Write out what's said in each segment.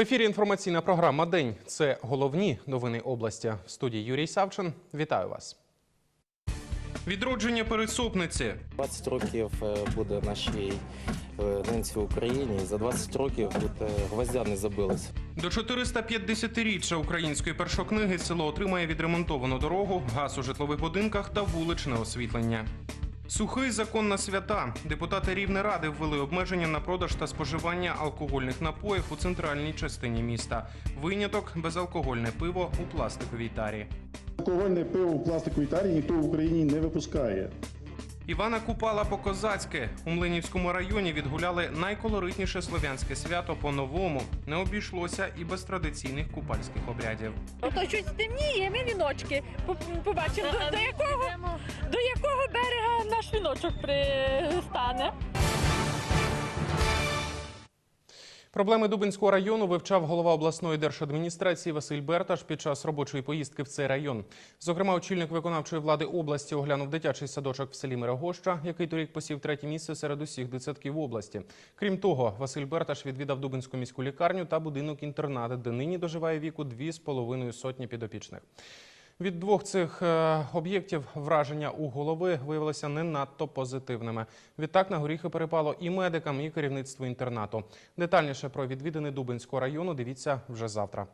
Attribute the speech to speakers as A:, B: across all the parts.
A: В ефірі інформаційна програма День. Це головні новини області. В студії Юрій Савчин. Вітаю вас. Відродження пересопниці.
B: 20 років е, буде нашій е, ненці в Україні. За 20 років тут е, гвоздя не забилось.
A: До 450-річчя української першокниги село отримає відремонтовану дорогу, газ у житлових будинках та вуличне освітлення. Сухий закон на свята. Депутати Рівне ради ввели обмеження на продаж та споживання алкогольних напоїв у центральній частині міста. Виняток безалкогольне пиво у пластиковій тарі.
C: Алкогольне пиво у пластиковій тарі ніхто в Україні не випускає.
A: Івана Купала по-козацьки у Млинівському районі відгуляли найколоритніше слов'янське свято по-новому. Не обійшлося і без традиційних купальських обрядів.
D: Ото щось темніє, ми віночки по- побачимо, до, до, якого, до якого берега наш віночок пристане.
A: Проблеми Дубинського району вивчав голова обласної держадміністрації Василь Берташ під час робочої поїздки в цей район. Зокрема, очільник виконавчої влади області оглянув дитячий садочок в селі Мирогоща, який торік посів третє місце серед усіх дитсадків області. Крім того, Василь Берташ відвідав Дубинську міську лікарню та будинок інтернат, де нині доживає віку дві з половиною сотні підопічних. Від двох цих е, об'єктів враження у голови виявилися не надто позитивними. Відтак на горіхи перепало і медикам, і керівництву інтернату. Детальніше про відвідини Дубинського району дивіться вже завтра.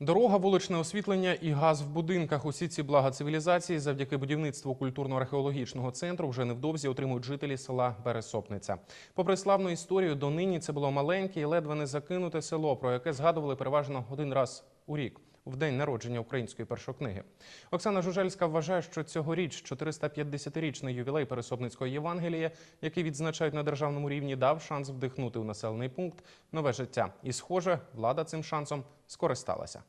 A: Дорога, вуличне освітлення і газ в будинках. Усі ці блага цивілізації завдяки будівництву культурно-археологічного центру вже невдовзі отримують жителі села Бересопниця. Попри славну історію, донині це було маленьке і ледве не закинуте село, про яке згадували переважно один раз у рік. В день народження української першокниги Оксана Жужельська вважає, що цьогоріч 450-річний ювілей Пересобницької Євангелія, який відзначають на державному рівні, дав шанс вдихнути у населений пункт нове життя. І, схоже, влада цим шансом скористалася.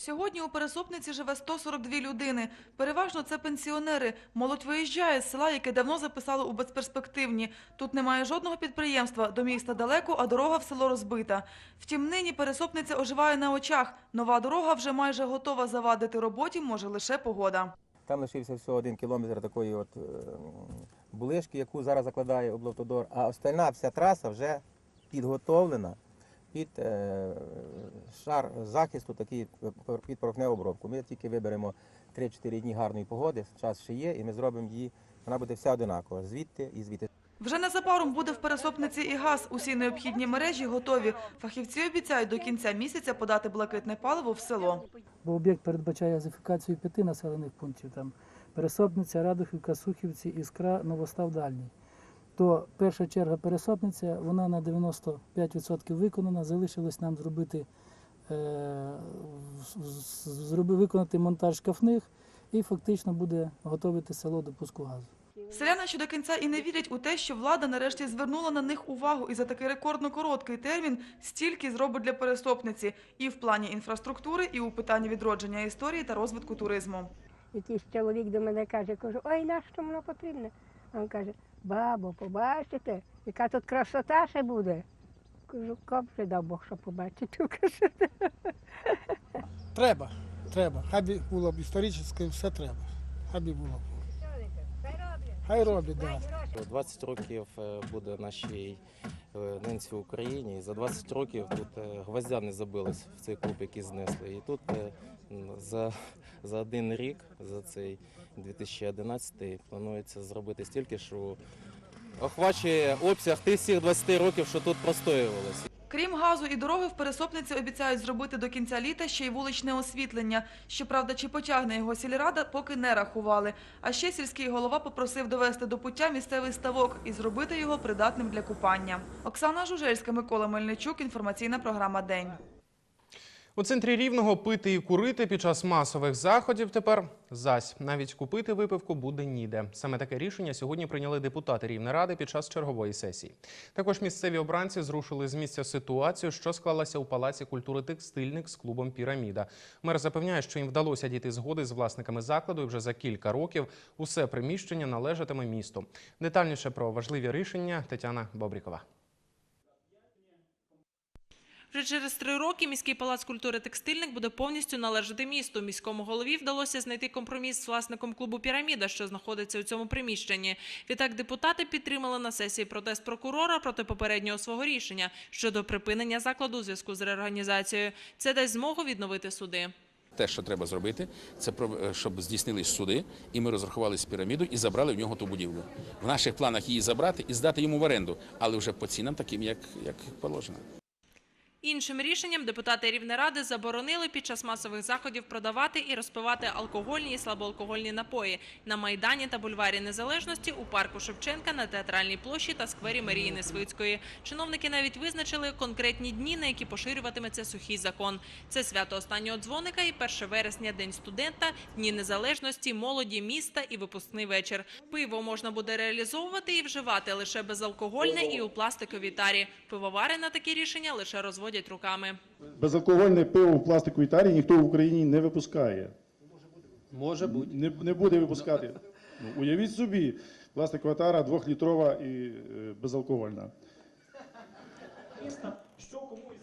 E: Сьогодні у Пересопниці живе 142 людини. Переважно це пенсіонери. Молодь виїжджає з села, яке давно записали у безперспективні. Тут немає жодного підприємства, до міста далеко, а дорога в село розбита. Втім, нині Пересопниця оживає на очах. Нова дорога вже майже готова завадити роботі, може лише погода.
B: Там лишився всього один кілометр такої от е, булишки, яку зараз закладає облавтодор, а остальна вся траса вже підготовлена під е, шар захисту, такий під порохневу обробку. Ми тільки виберемо 3-4 дні гарної погоди, час ще є, і ми зробимо її, вона буде вся одинакова, звідти і звідти.
E: Вже незабаром буде в Пересопниці і газ. Усі необхідні мережі готові. Фахівці обіцяють до кінця місяця подати блакитне паливо в село.
F: бо об'єкт передбачає газифікацію п'яти населених пунктів там Пересопниця, Радухівка, Сухівці, Іскра, Новостав Дальній. То перша черга Пересопниця, вона на 95% виконана. Залишилось нам зробити, е, зроби, виконати монтаж шкафних і фактично буде готовити село до пуску газу.
E: Селяни ще до кінця і не вірять у те, що влада нарешті звернула на них увагу і за такий рекордно короткий термін стільки зробить для перестопниці і в плані інфраструктури, і у питанні відродження історії та розвитку туризму.
G: Якийсь чоловік до мене каже, кажу, ой, нащо воно потрібне? А він каже, бабо, побачите, яка тут красота ще буде. Кажу, коп вже дав Бог, що побачити.
H: Треба, треба. Хай було б історично, все треба. Хай би було. Хай роблять, так. Да.
B: 20 років е, буде нашій е, ненці в Україні. І за 20 років тут е, гвоздя не забилось в цей клуб, який знесли. І тут за, за один рік, за цей 2011 планується зробити стільки, що охвачує обсяг тих всіх 20 років, що тут простоювалося.
E: Крім газу і дороги, в Пересопниці обіцяють зробити до кінця літа ще й вуличне освітлення. Щоправда, чи потягне його сільрада, поки не рахували. А ще сільський голова попросив довести до пуття місцевий ставок і зробити його придатним для купання. Оксана Жужельська, Микола Мельничук. Інформаційна програма День.
A: У центрі рівного пити і курити під час масових заходів тепер зась. Навіть купити випивку буде ніде. Саме таке рішення сьогодні прийняли депутати Рівнеради під час чергової сесії. Також місцеві обранці зрушили з місця ситуацію, що склалася у палаці культури текстильник з клубом Піраміда. Мер запевняє, що їм вдалося дійти згоди з власниками закладу, і вже за кілька років усе приміщення належатиме місту. Детальніше про важливі рішення Тетяна Бобрікова.
I: Вже через три роки міський палац культури текстильник буде повністю належати місту. Міському голові вдалося знайти компроміс з власником клубу Піраміда, що знаходиться у цьому приміщенні. Відтак депутати підтримали на сесії протест прокурора проти попереднього свого рішення щодо припинення закладу у зв'язку з реорганізацією. Це дасть змогу відновити суди.
J: Те, що треба зробити, це е, щоб здійснились суди, і ми розрахувалися з піраміду і забрали в нього ту будівлю. В наших планах її забрати і здати йому в оренду, але вже по цінам таким, як, як положено.
I: Іншим рішенням депутати Рівнеради заборонили під час масових заходів продавати і розпивати алкогольні і слабоалкогольні напої на Майдані та бульварі Незалежності, у парку Шевченка, на театральній площі та сквері Марії Несвицької. Чиновники навіть визначили конкретні дні, на які поширюватиметься сухий закон. Це свято останнього дзвоника і 1 вересня, День студента, Дні Незалежності, молоді міста і випускний вечір. Пиво можна буде реалізовувати і вживати лише безалкогольне і у пластиковій тарі. Пивовари на такі рішення лише розводять руками.
C: Безалкогольне пиво в пластиковій тарі ніхто в Україні не випускає.
B: Може бути.
C: Не, не буде випускати. Ну, уявіть собі, пластикова тара двохлітрова і е, безалкогольна.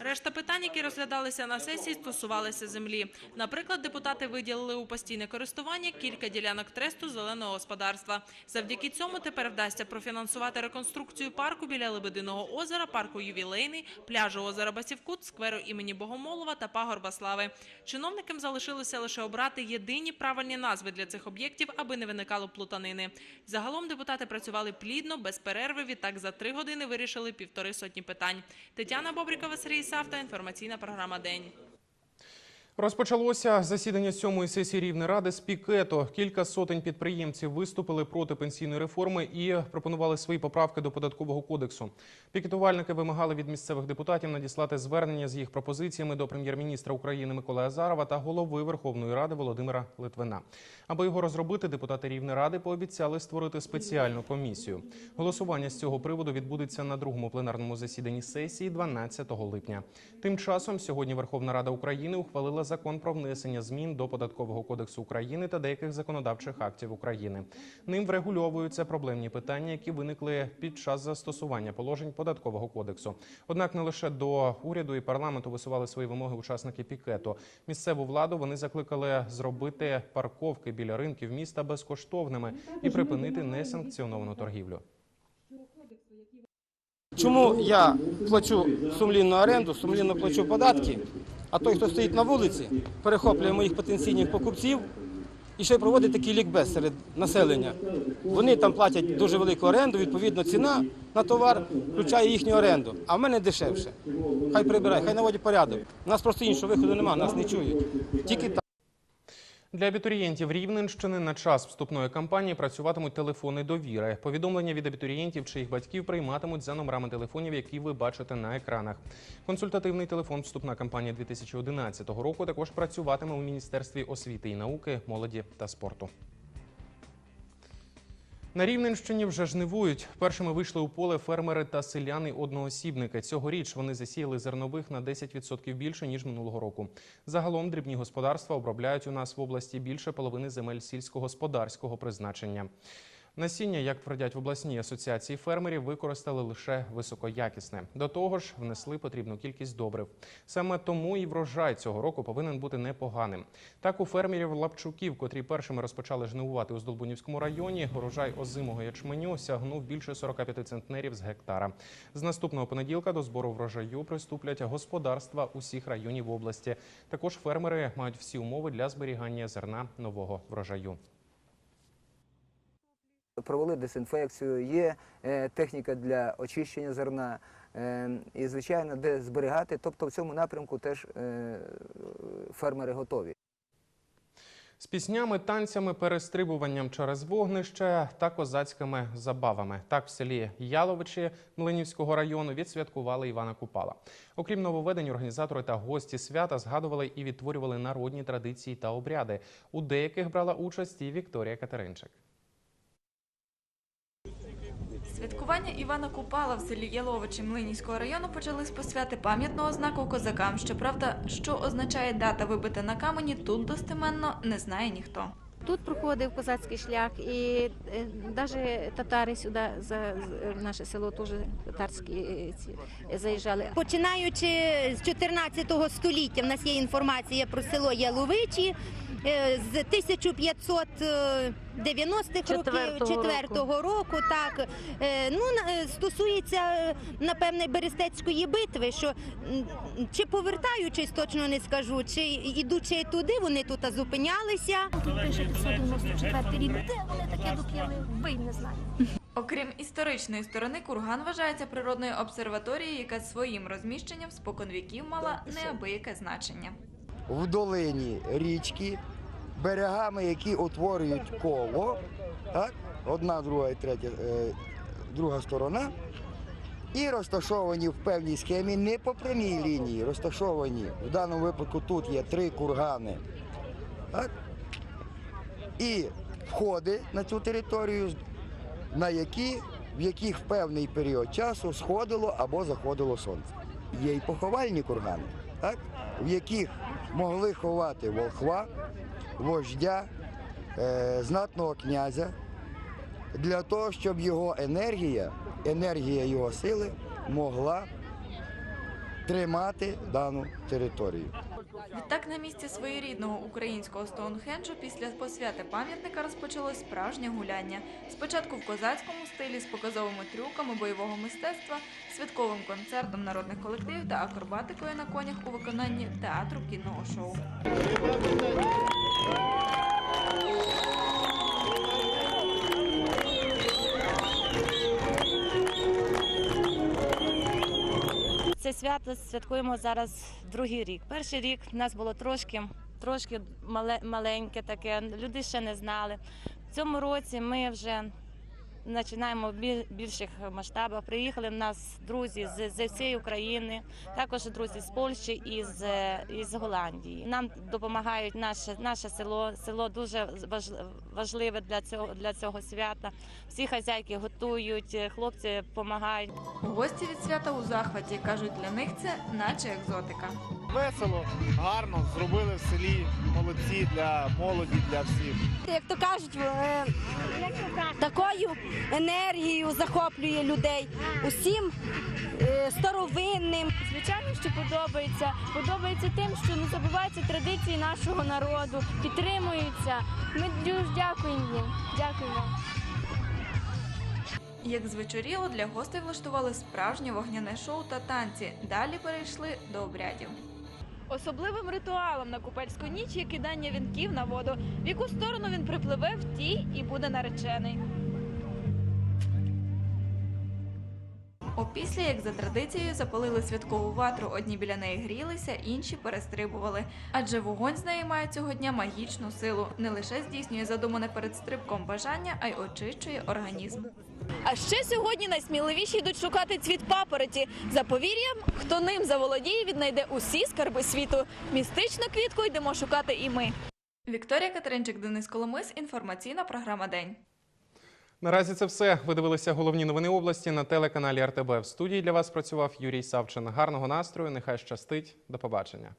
I: Решта питань, які розглядалися на сесії, стосувалися землі. Наприклад, депутати виділили у постійне користування кілька ділянок тресту зеленого господарства. Завдяки цьому тепер вдасться профінансувати реконструкцію парку біля Лебединого озера, парку Ювілейний, пляжу озера Басівкут, скверу імені Богомолова та пагорба Слави. Чиновникам залишилося лише обрати єдині правильні назви для цих об'єктів, аби не виникало плутанини. Загалом депутати працювали плідно, без перерви. Відтак за три години вирішили півтори сотні питань. Тетяна Бобрікова, Сергій Савта. Інформаційна програма День.
A: Розпочалося засідання сьомої сесії Рівнеради з пікету. Кілька сотень підприємців виступили проти пенсійної реформи і пропонували свої поправки до податкового кодексу. Пікетувальники вимагали від місцевих депутатів надіслати звернення з їх пропозиціями до прем'єр-міністра України Миколи Азарова та голови Верховної Ради Володимира Литвина. Аби його розробити, депутати Рівнеради пообіцяли створити спеціальну комісію. Голосування з цього приводу відбудеться на другому пленарному засіданні сесії 12 липня. Тим часом сьогодні Верховна Рада України ухвалила закон про внесення змін до податкового кодексу України та деяких законодавчих актів України. Ним врегульовуються проблемні питання, які виникли під час застосування положень податкового кодексу. Однак не лише до уряду і парламенту висували свої вимоги учасники пікету. Місцеву владу вони закликали зробити парковки біля ринків міста безкоштовними і припинити несанкціоновану торгівлю.
K: Чому я плачу сумлінну оренду, сумлінно плачу податки, а той, хто стоїть на вулиці, перехоплює моїх потенційних покупців і ще й проводить такий лікбез серед населення. Вони там платять дуже велику оренду, відповідно, ціна на товар включає їхню оренду, а в мене дешевше. Хай прибирай, хай наводять порядок. У нас просто іншого виходу немає, нас не чують. Тільки так.
A: Для абітурієнтів Рівненщини на час вступної кампанії працюватимуть телефони довіри. Повідомлення від абітурієнтів чи їх батьків прийматимуть за номерами телефонів, які ви бачите на екранах. Консультативний телефон вступна кампанія 2011 року також працюватиме у Міністерстві освіти і науки, молоді та спорту. На Рівненщині вже жнивують. Першими вийшли у поле фермери та селяни одноосібники. Цьогоріч вони засіяли зернових на 10% більше ніж минулого року. Загалом дрібні господарства обробляють у нас в області більше половини земель сільськогосподарського призначення. Насіння, як твердять в обласній асоціації фермерів, використали лише високоякісне. До того ж, внесли потрібну кількість добрив. Саме тому і врожай цього року повинен бути непоганим. Так у фермерів Лапчуків, котрі першими розпочали жнивувати у Здолбунівському районі, урожай озимого ячменю сягнув більше 45 центнерів з гектара. З наступного понеділка до збору врожаю приступлять господарства усіх районів області. Також фермери мають всі умови для зберігання зерна нового врожаю.
L: Провели дезінфекцію, є е, техніка для очищення зерна е, і, звичайно, де зберігати. Тобто в цьому напрямку теж е, фермери готові.
A: З піснями, танцями, перестрибуванням через вогнище та козацькими забавами. Так в селі Яловичі Млинівського району відсвяткували Івана Купала. Окрім нововведень, організатори та гості свята згадували і відтворювали народні традиції та обряди. У деяких брала участь і Вікторія Катеринчик.
E: Святкування Івана Купала в селі Яловичі Млинівського району почали з посвяти пам'ятного знаку козакам. Щоправда, що означає дата вибита на камені, тут достеменно не знає ніхто.
M: Тут проходив козацький шлях, і е, навіть татари сюди за е, наше село теж татарські е, заїжджали.
N: Починаючи з 14 століття, в нас є інформація про село Яловичі з 1500 90-х років
M: четвертого
N: року. Так е, ну е, стосується е, напевне Берестецької битви. Що чи повертаючись, точно не скажу, чи ідучи туди, вони тут зупинялися.
M: Тут пише 594 рік. Де вони таке доп'яли? Бий не знаю.
D: Окрім історичної сторони, курган вважається природною обсерваторією, яка своїм розміщенням споконвіків мала неабияке значення.
O: В долині річки берегами, які утворюють коло, так? одна, друга і третя, е, друга сторона, і розташовані в певній схемі не по прямій лінії, розташовані. В даному випадку тут є три кургани. Так? І входи на цю територію, на які, в яких в певний період часу сходило або заходило сонце. Є й поховальні кургани, так? в яких могли ховати волхва, вождя, е, знатного князя, для того, щоб його енергія, енергія його сили могла тримати дану територію.
D: Відтак, на місці своєрідного українського Стоунхенджу після посвяти пам'ятника розпочалось справжнє гуляння. Спочатку в козацькому стилі з показовими трюками бойового мистецтва, святковим концертом народних колективів та акробатикою на конях у виконанні театру кінного шоу.
M: Це свято святкуємо зараз другий рік. Перший рік в нас було трошки, трошки мале, маленьке таке, люди ще не знали. В цьому році ми вже починаємо в більших масштабах. Приїхали в нас друзі з, з всієї України, також друзі з Польщі і з, із Голландії. Нам допомагають наше, наше село. Село дуже важ- важливе для цього, для цього свята. Всі хазяйки готують, хлопці допомагають.
D: Гості від свята у захваті кажуть, для них це наче екзотика.
P: Весело, гарно, зробили в селі, молодці для молоді, для всіх.
N: Як то кажуть, е, такою енергією захоплює людей усім е, старовинним.
M: Звичайно, що подобається. Подобається тим, що не забуваються традиції нашого народу, підтримуються. Ми дуже дякуємо їм. Дякую вам.
D: Як звечоріло, для гостей влаштували справжнє вогняне шоу та танці. Далі перейшли до обрядів.
Q: Особливим ритуалом на купальську ніч є кидання вінків на воду. В яку сторону він припливе, в тій і буде наречений.
D: Опісля, як за традицією, запалили святкову ватру. Одні біля неї грілися, інші перестрибували. Адже вогонь з неї має цього дня магічну силу. Не лише здійснює задумане перед стрибком бажання, а й очищує організм.
Q: А ще сьогодні найсміливіші йдуть шукати цвіт папороті. За повір'ям, хто ним заволодіє, віднайде усі скарби світу. Містичну квітку йдемо шукати і ми.
D: Вікторія Катеринчик, Денис Коломис. Інформаційна програма День.
R: Наразі це все. Ви дивилися головні новини області на телеканалі РТБ. В студії для вас працював Юрій Савчин. Гарного настрою. Нехай щастить. До побачення.